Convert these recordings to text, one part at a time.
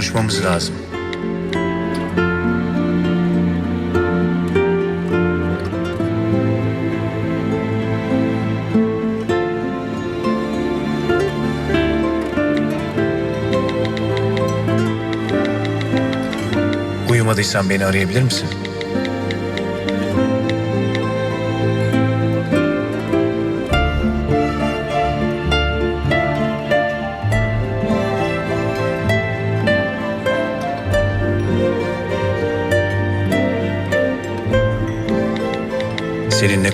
Konuşmamız lazım. Uyumadıysan beni arayabilir misin?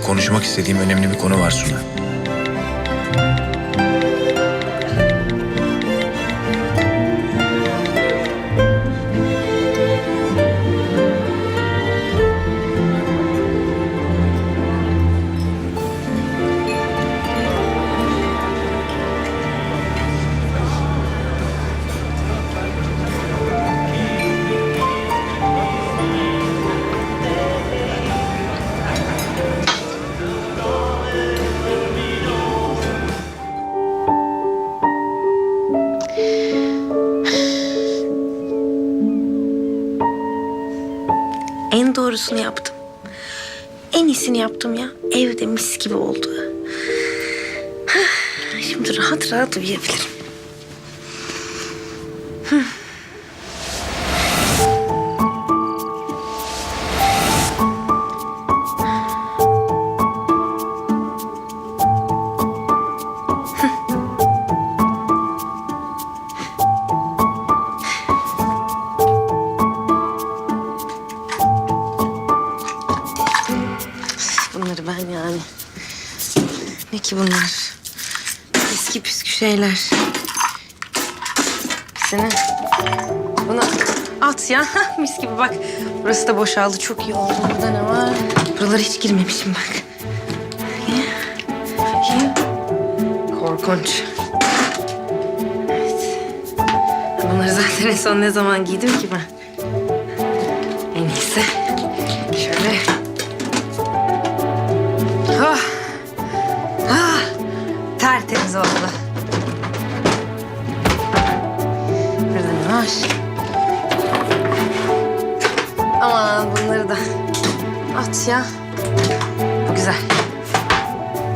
Konuşmak istediğim önemli bir konu var Suna. Doğrusunu yaptım. En iyisini yaptım ya. Evde mis gibi oldu. Şimdi rahat rahat uyuyabilirim. Ya. Mis gibi bak. Burası da boşaldı. Çok iyi oldu. Burada ne var? Buralara hiç girmemişim bak. Korkunç. Evet. Bunları zaten en son ne zaman giydim ki ben? En iyisi. Şöyle Ah. Ah. Tertemiz oldu. Burada ne var? Ya. Bu güzel.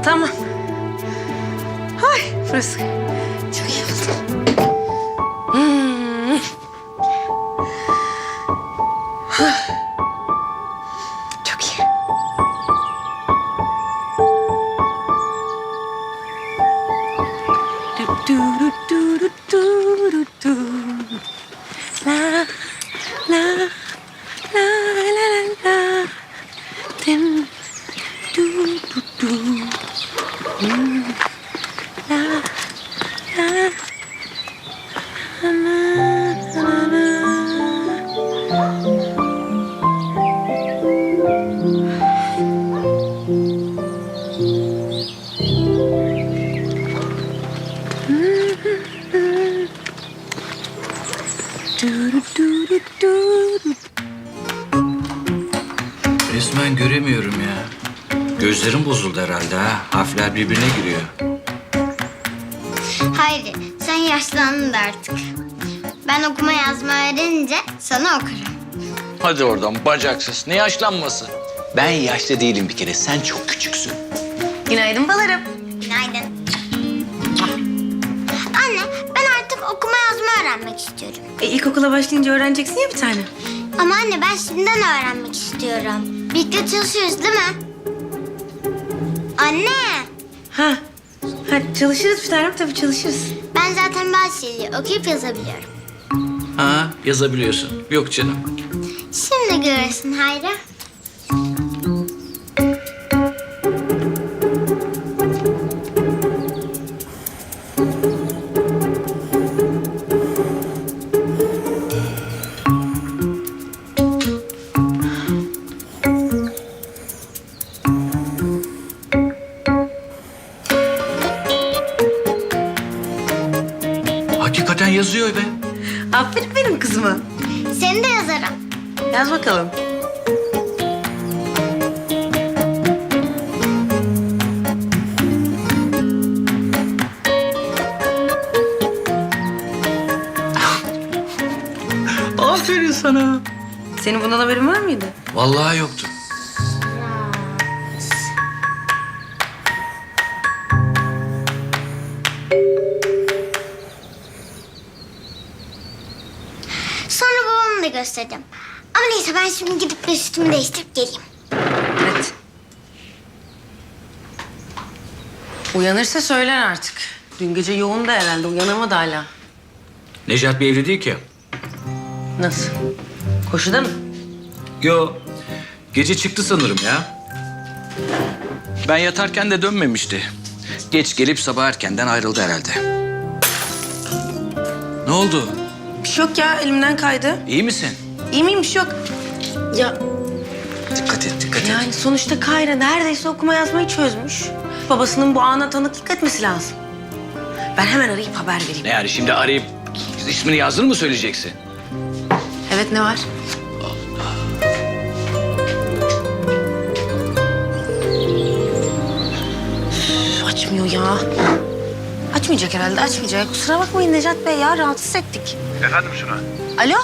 Tamam. Ay burası Resmen göremiyorum ya. Gözlerim bozuldu herhalde ha. Harfler birbirine giriyor. Hayri, sen yaşlandın da artık. Ben okuma yazma öğrenince sana okurum. Hadi oradan bacaksız. Ne yaşlanması? Ben yaşlı değilim bir kere. Sen çok küçüksün. Günaydın balarım. E, ilkokula başlayınca öğreneceksin ya bir tane. Ama anne ben şimdiden öğrenmek istiyorum. Birlikte çalışıyoruz değil mi? Anne, Ha. Ha çalışırız bir tanem tabii çalışırız. ben zaten bazı şeyleri okuyup yazabiliyorum. Ha yazabiliyorsun. Yok canım. Şimdi görürsün Hayri. Aferin benim kızıma. Seni de yazarım. Yaz bakalım. söylüyor sana. Senin bundan haberin var mıydı? Vallahi yoktu. Göstereceğim. Ama neyse ben şimdi gidip de üstümü değiştirip geleyim. Evet. Uyanırsa söyler artık. Dün gece yoğun da herhalde uyanamadı hala. Necat bir evli değil ki. Nasıl? Koşuda mı? Yo. Gece çıktı sanırım ya. Ben yatarken de dönmemişti. Geç gelip sabah erkenden ayrıldı herhalde. Ne oldu? Bir şey yok ya elimden kaydı. İyi misin? Şey yok. Ya Dikkat et, dikkat et. yani sonuçta Kayra neredeyse okuma yazmayı çözmüş. Babasının bu ana tanıklık etmesi lazım. Ben hemen arayıp haber vereyim. Ne yani şimdi arayıp ismini yazdın mı söyleyeceksin? Evet ne var? Üf, Açmıyor ya. Açmayacak herhalde açmayacak. Kusura bakmayın Necat Bey ya rahatsız ettik. Efendim Suna. Alo?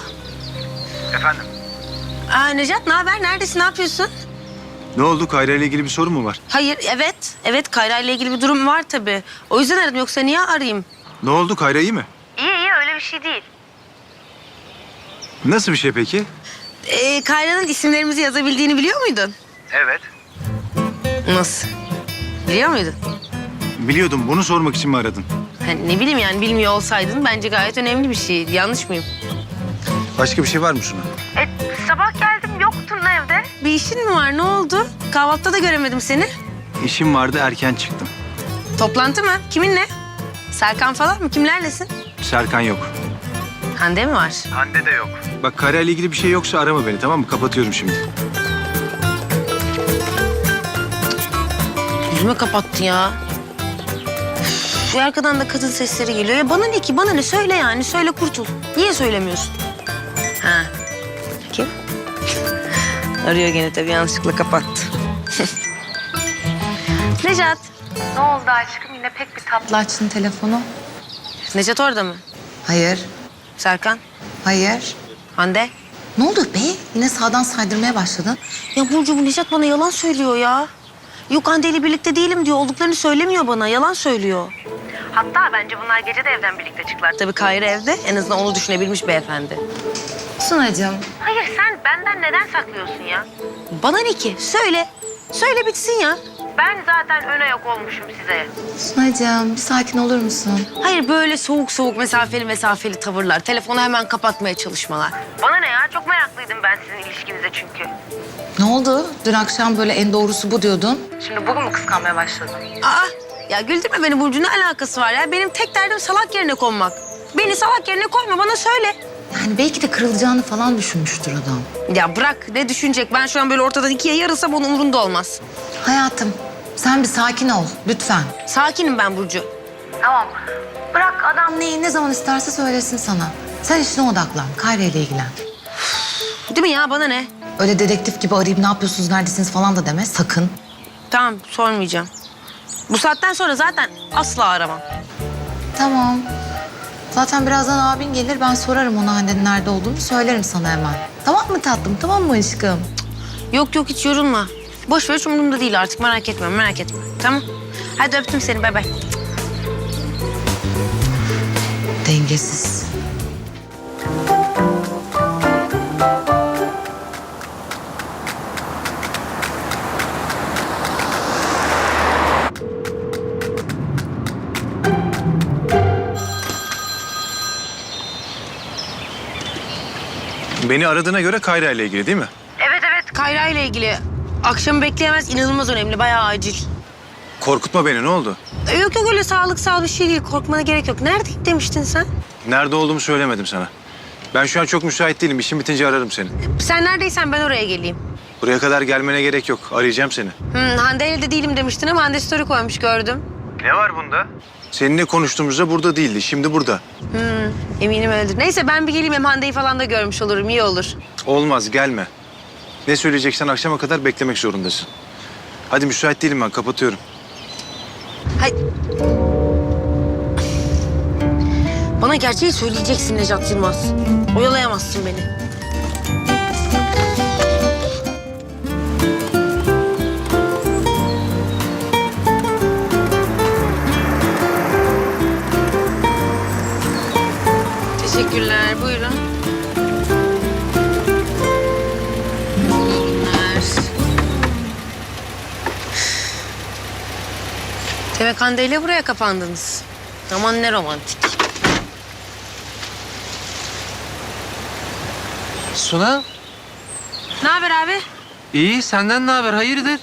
Aa, Necat ne haber? Neredesin? Ne yapıyorsun? Ne oldu? Kayra ile ilgili bir sorun mu var? Hayır evet. Evet Kayra ile ilgili bir durum var tabii. O yüzden aradım yoksa niye arayayım? Ne oldu? Kayra iyi mi? İyi iyi öyle bir şey değil. Nasıl bir şey peki? Ee, Kayra'nın isimlerimizi yazabildiğini biliyor muydun? Evet. Nasıl? Biliyor muydun? Biliyordum. Bunu sormak için mi aradın? Hani ne bileyim yani bilmiyor olsaydın bence gayet önemli bir şey. Yanlış mıyım? Başka bir şey var mı Suna? E, sabah geldim yoktun evde. Bir işin mi var ne oldu? Kahvaltıda da göremedim seni. İşim vardı erken çıktım. Toplantı mı? Kiminle? Serkan falan mı? Kimlerlesin? Serkan yok. Hande mi var? Hande de yok. Bak Kayra ile ilgili bir şey yoksa arama beni tamam mı? Kapatıyorum şimdi. Yüzüme kapattı ya. Üf, Şu arkadan da kadın sesleri geliyor. Ya bana ne ki? Bana ne? Söyle yani. Söyle kurtul. Niye söylemiyorsun? Arıyor gene tabii yanlışlıkla kapattı. Necat. Ne oldu aşkım? Yine pek bir tatlı açtın telefonu. Necat orada mı? Hayır, Serkan? hayır. Hande? Ne oldu be? Yine sağdan saydırmaya başladın. Ya Burcu bu Necat bana yalan söylüyor ya. Yok Hande ile birlikte değilim diyor. Olduklarını söylemiyor bana. Yalan söylüyor. Hatta bence bunlar gece de evden birlikte çıktılar. Tabii Kayra evde. En azından onu düşünebilmiş beyefendi. Sunacığım, Hayır sen benden neden saklıyorsun ya? Bana ne ki? Söyle. Söyle bitsin ya. Ben zaten ön ayak olmuşum size. Sunacığım bir sakin olur musun? Hayır böyle soğuk soğuk mesafeli mesafeli tavırlar. Telefonu hemen kapatmaya çalışmalar. Bana ne ya? Çok meraklıydım ben sizin ilişkinize çünkü. Ne oldu? Dün akşam böyle en doğrusu bu diyordun. Şimdi bugün mü kıskanmaya başladın? Aa ya güldürme beni Burcu ne alakası var ya? Benim tek derdim salak yerine konmak. Beni salak yerine koyma bana söyle. Yani belki de kırılacağını falan düşünmüştür adam. Ya bırak ne düşünecek? Ben şu an böyle ortadan ikiye yarılsam onun umurunda olmaz. Hayatım, sen bir sakin ol lütfen. Sakinim ben Burcu. Bırak adam neyi ne zaman isterse söylesin sana. Sen işine odaklan, Kayra ile ilgilen. Değil mi ya bana ne? Öyle dedektif gibi arayıp ne yapıyorsunuz, neredesiniz falan da deme sakın. Tamam sormayacağım. Bu saatten sonra zaten asla aramam. Tamam. Zaten birazdan abin gelir ben sorarım ona annenin nerede olduğunu söylerim sana hemen. Tamam mı tatlım tamam mı aşkım? Yok yok hiç yorulma. Boş ver hiç umurumda değil artık merak etme merak etme. Tamam. Hadi öptüm seni bay bay. Dengesiz. Beni aradığına göre Kayra ile ilgili değil mi? Evet evet Kayra ile ilgili. Akşamı bekleyemez inanılmaz önemli bayağı acil. Korkutma beni ne oldu? E, Yok yok öyle sağlıksal bir şey değil korkmana gerek yok. Nerede demiştin sen? Nerede olduğumu söylemedim sana. Ben şu an çok müsait değilim. İşim bitince ararım seni. Sen neredeysen ben oraya geleyim. Buraya kadar gelmene gerek yok. Arayacağım seni. Hmm, Hande ile de değilim demiştin ama Hande story koymuş gördüm. Ne var bunda? Seninle konuştuğumuzda burada değildi. Şimdi burada. Hmm, eminim öyledir. Neyse ben bir geleyim hem Hande'yi falan da görmüş olurum iyi olur. Olmaz gelme. Ne söyleyeceksen akşama kadar beklemek zorundasın. Hadi müsait değilim ben kapatıyorum. Hay... Bana gerçeği söyleyeceksin Necat Yılmaz. Oyalayamazsın beni. Demek Hande ile buraya kapandınız. Aman ne romantik. Suna, Ne haber abi? iyi. Senden ne haber? Hayırdır?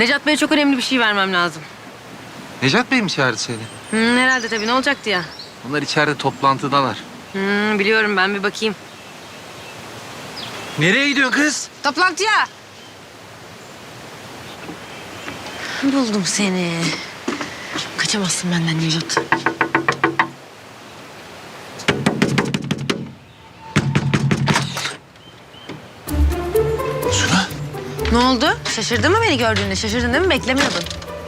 Necat Bey'e çok önemli bir şey vermem lazım. Necat Bey mi çağırdı seni? Hmm, herhalde tabii ne olacaktı ya? Onlar içeride toplantıdalar. Hmm, biliyorum ben bir bakayım. Nereye gidiyorsun kız? Toplantıya. Buldum seni. Kaçamazsın benden Necat. Suna? Ne oldu? Şaşırdın mı beni gördüğünde? Şaşırdın değil mi? Beklemiyordun.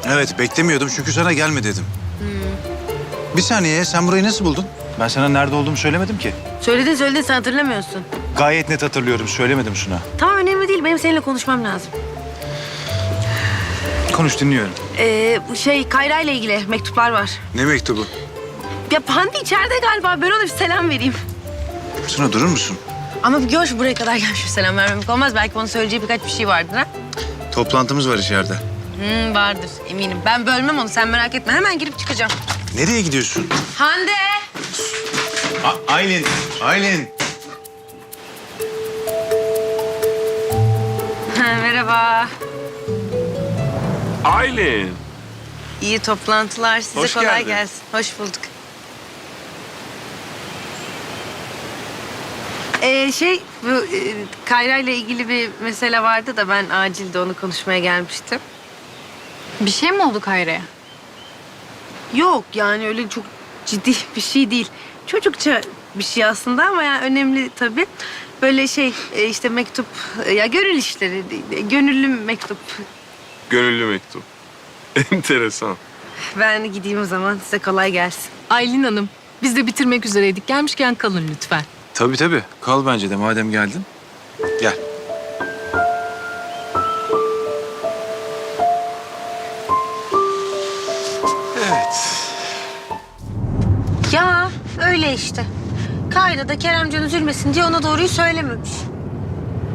Evet beklemiyordum çünkü sana gelme dedim. Bir saniye sen burayı nasıl buldun? Ben sana nerede olduğumu söylemedim ki. Söyledin söyledin sen hatırlamıyorsun. Gayet net hatırlıyorum söylemedim Suna. Tamam önemli değil. Benim seninle konuşmam lazım. Konuş dinliyorum. Ee, şey Kayra ile ilgili mektuplar var. Ne mektubu? Ya Hande içeride galiba. Ben ona bir selam vereyim. Suna durur musun? Ama bir şu buraya kadar gelmiş bir selam vermemek olmaz. Belki onun söyleyeceği birkaç bir şey vardır ha. Toplantımız var içeride. Hmm, vardır eminim. Ben bölmem onu sen merak etme. Hemen girip çıkacağım. Nereye gidiyorsun? Hande! A- Aylin, Aylin. Ha, merhaba. Aylin. İyi toplantılar. Size Hoş kolay geldin. gelsin. Hoş bulduk. Ee, şey, bu e, Kayra ile ilgili bir mesele vardı da ben acilde onu konuşmaya gelmiştim. Bir şey mi oldu Kayra'ya? Yok yani öyle çok ciddi bir şey değil. Çocukça bir şey aslında ama yani önemli tabii. Böyle şey e, işte mektup, e, ya gönül işleri, e, gönüllü mektup. Gönüllü mektup. Enteresan. Ben gideyim o zaman size kolay gelsin. Aylin Hanım, biz de bitirmek üzereydik. Gelmişken kalın lütfen. Tabii tabii. Kal bence de madem geldin. Gel. Evet. Ya öyle işte. Kayra da Keremcan üzülmesin diye ona doğruyu söylememiş.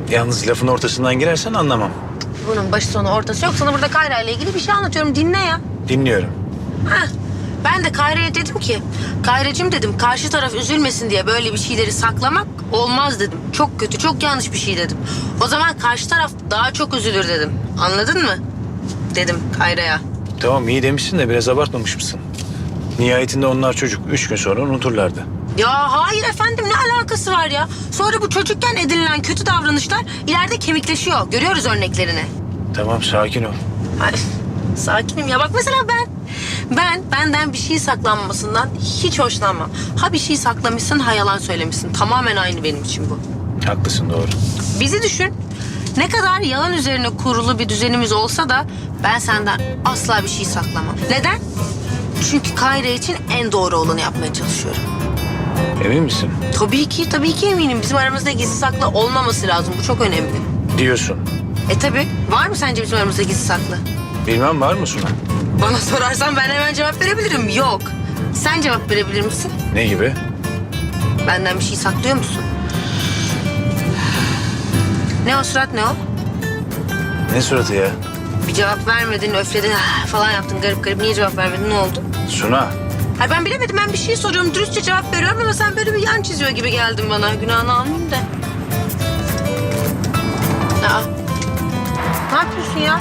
Yalnız lafın ortasından girersen anlamam. Bunun başı sonu ortası yok. Sana burada Kayra ile ilgili bir şey anlatıyorum. Dinle ya. Dinliyorum. Heh. Ben de Kayra'ya dedim ki, Kayracığım dedim karşı taraf üzülmesin diye böyle bir şeyleri saklamak olmaz dedim. Çok kötü, çok yanlış bir şey dedim. O zaman karşı taraf daha çok üzülür dedim. Anladın mı? Dedim Kayra'ya. Tamam iyi demişsin de biraz abartmamış mısın? Nihayetinde onlar çocuk. Üç gün sonra unuturlardı. Ya hayır efendim ne alakası var ya? Sonra bu çocukken edinilen kötü davranışlar ileride kemikleşiyor. Görüyoruz örneklerini. Tamam sakin ol. Ay, sakinim ya. Bak mesela ben, ben benden bir şey saklanmasından hiç hoşlanmam. Ha bir şey saklamışsın, ha yalan söylemişsin. Tamamen aynı benim için bu. Haklısın doğru. Bizi düşün. Ne kadar yalan üzerine kurulu bir düzenimiz olsa da ben senden asla bir şey saklamam. Neden? Çünkü Kayra için en doğru olanı yapmaya çalışıyorum. Emin misin? Tabii ki, tabii ki eminim. Bizim aramızda gizli saklı olmaması lazım. Bu çok önemli. Diyorsun. E tabii. Var mı sence bizim aramızda gizli saklı? Bilmem var mı Suna? Bana sorarsan ben hemen cevap verebilirim. Yok. Sen cevap verebilir misin? Ne gibi? Benden bir şey saklıyor musun? Ne o surat ne o? Ne suratı ya? Bir cevap vermedin, öfledin "Ah!" falan yaptın garip garip. Niye cevap vermedin? Ne oldu? Suna. Hayır ben bilemedim. Ben bir şey soruyorum. Dürüstçe cevap veriyorum ama sen böyle bir yan çiziyor gibi geldin bana. Günahını almayayım da. Aa. Ne yapıyorsun ya?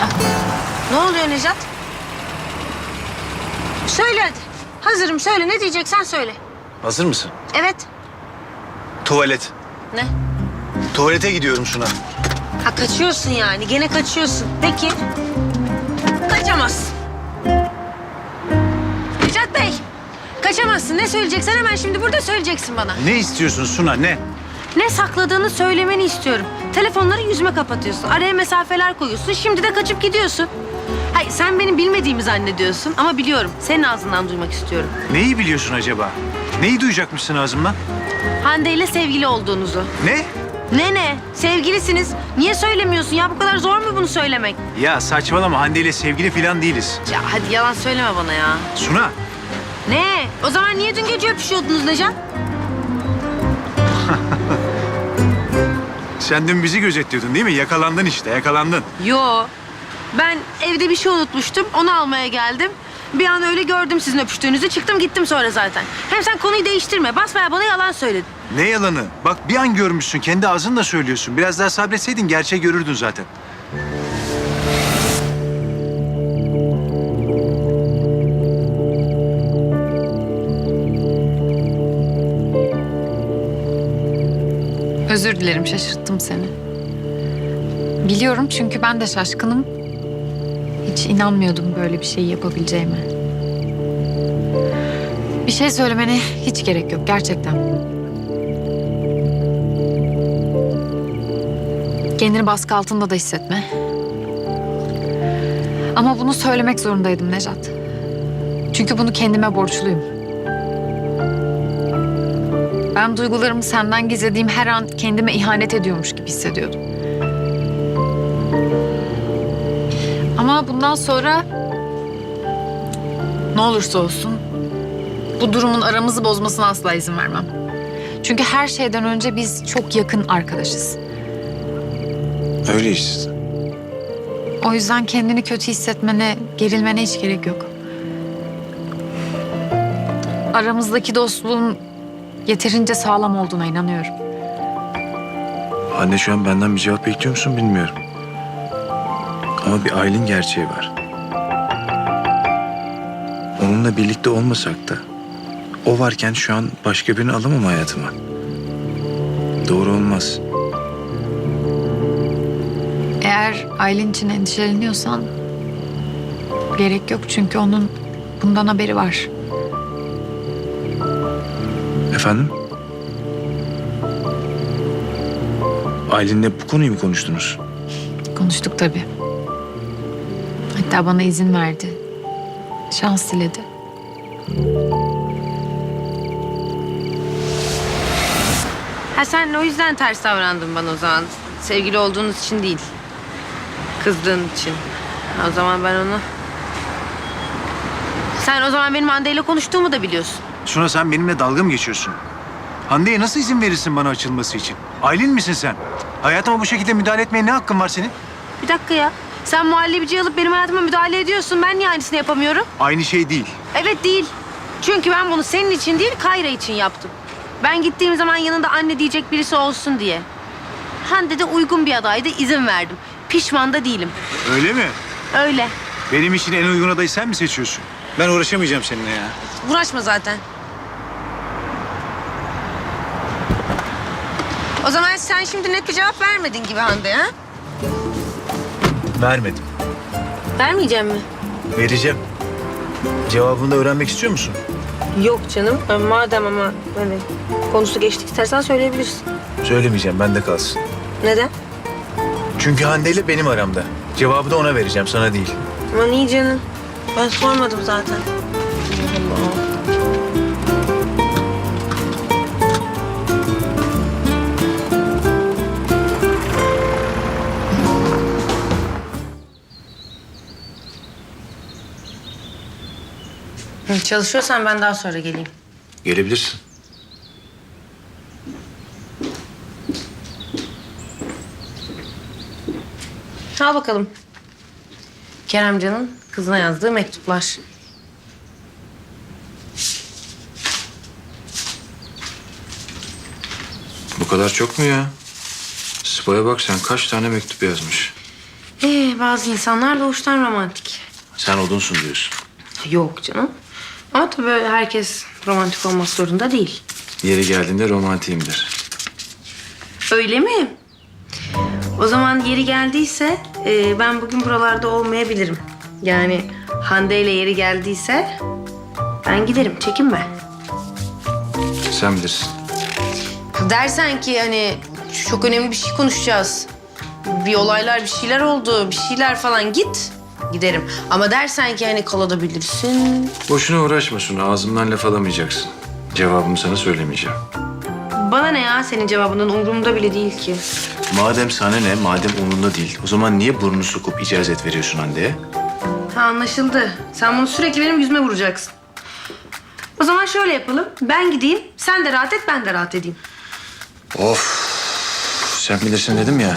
Aa. Ne oluyor Necat? Söyle hadi. Hazırım söyle. Ne diyeceksen söyle. Hazır mısın? Evet. Tuvalet. Ne? Tuvalete gidiyorum Suna. Ha kaçıyorsun yani. Gene kaçıyorsun. Peki. Kaçamazsın. Necat Bey. Kaçamazsın. Ne söyleyeceksen hemen şimdi burada söyleyeceksin bana. Ne istiyorsun Suna ne? Ne sakladığını söylemeni istiyorum. Telefonları yüzüme kapatıyorsun. Araya mesafeler koyuyorsun. Şimdi de kaçıp gidiyorsun. Hayır sen benim bilmediğimi zannediyorsun ama biliyorum. Senin ağzından duymak istiyorum. Neyi biliyorsun acaba? Neyi duyacakmışsın ağzımdan? Hande ile sevgili olduğunuzu. Ne? Ne ne? Sevgilisiniz. Niye söylemiyorsun ya? Bu kadar zor mu bunu söylemek? Ya saçmalama Hande ile sevgili falan değiliz. Ya hadi yalan söyleme bana ya. Suna. Ne? O zaman niye dün gece öpüşüyordunuz Necat? Sen dün bizi gözetliyordun değil mi? Yakalandın işte yakalandın. Yo. Ben evde bir şey unutmuştum. Onu almaya geldim. Bir an öyle gördüm sizin öpüştüğünüzü. Çıktım gittim sonra zaten. Hem sen konuyu değiştirme. Basbaya bana yalan söyledin. Ne yalanı? Bak bir an görmüşsün. Kendi ağzınla söylüyorsun. Biraz daha sabretseydin gerçeği görürdün zaten. Özür dilerim şaşırttım seni. Biliyorum çünkü ben de şaşkınım. Hiç inanmıyordum böyle bir şey yapabileceğime. Bir şey söylemene hiç gerek yok gerçekten. Kendini baskı altında da hissetme. Ama bunu söylemek zorundaydım Nejat. Çünkü bunu kendime borçluyum. Ben duygularımı senden gizlediğim her an kendime ihanet ediyormuş gibi hissediyordum. Ama bundan sonra ne olursa olsun bu durumun aramızı bozmasına asla izin vermem. Çünkü her şeyden önce biz çok yakın arkadaşız. Öyleyiz. O yüzden kendini kötü hissetmene, gerilmene hiç gerek yok. Aramızdaki dostluğun yeterince sağlam olduğuna inanıyorum. Anne şu an benden bir cevap bekliyor musun bilmiyorum. Ama bir Aylin gerçeği var. Onunla birlikte olmasak da o varken şu an başka birini alamam hayatıma. Doğru olmaz. Eğer Aylin için endişeleniyorsan gerek yok çünkü onun bundan haberi var. Efendim? Aylin'le bu konuyu mu konuştunuz? Konuştuk tabii. Hatta bana izin verdi. Şans diledi. Ha sen o yüzden ters davrandın bana o zaman. Sevgili olduğunuz için değil. Kızdığın için. O zaman ben onu... Sen o zaman benim Hande ile konuştuğumu da biliyorsun. Suna sen benimle dalga mı geçiyorsun? Hande'ye nasıl izin verirsin bana açılması için? Aylin misin sen? Hayatıma bu şekilde müdahale etmeye ne hakkın var senin? Bir dakika ya. Sen muhallebici alıp benim hayatıma müdahale ediyorsun. Ben niye aynısını yapamıyorum? Aynı şey değil. Evet değil. Çünkü ben bunu senin için değil Kayra için yaptım. Ben gittiğim zaman yanında anne diyecek birisi olsun diye. Hande de uygun bir adaydı izin verdim. Pişman da değilim. Öyle mi? Öyle. Benim için en uygun adayı sen mi seçiyorsun? Ben uğraşamayacağım seninle ya. Uğraşma zaten. O zaman sen şimdi net bir cevap vermedin gibi Hande ha? Vermedim. Vermeyeceğim mi? Vereceğim. Cevabını da öğrenmek istiyor musun? Yok canım. Madem ama hani konusu geçtik istersen söyleyebilirsin. Söylemeyeceğim, bende kalsın. Neden? Çünkü Hande ile benim aramda. Cevabı da ona vereceğim, sana değil. Aman iyi canım. Ben sormadım zaten. Çalışıyorsan ben daha sonra geleyim. Gelebilirsin. Al bakalım. Keremcan'ın kızına yazdığı mektuplar. Bu kadar çok mu ya? Spa'ya bak sen kaç tane mektup yazmış. Ee, bazı insanlar doğuştan romantik. Sen odunsun diyorsun. Yok canım. Ama tabii herkes romantik olmak zorunda değil. Yeri geldiğinde romantiyimdir. Öyle mi? O zaman yeri geldiyse e, ben bugün buralarda olmayabilirim. Yani Hande ile yeri geldiyse ben giderim. Çekinme. Sen bilirsin. Dersen ki hani çok önemli bir şey konuşacağız. Bir olaylar, bir şeyler oldu, bir şeyler falan git. Giderim. Ama dersen ki hani kalabilirsin. Boşuna uğraşma Suna. Ağzımdan laf alamayacaksın. Cevabımı sana söylemeyeceğim. bana ne ya senin cevabından umurumda bile değil ki. Madem sana ne, madem umurunda değil. O zaman niye burnunu sokup icazet veriyorsun Hande'ye? Ha anlaşıldı. Sen bunu sürekli benim yüzüme vuracaksın. O zaman şöyle yapalım. Ben gideyim, sen de rahat et, ben de rahat edeyim. Of. Sen bilirsin dedim ya.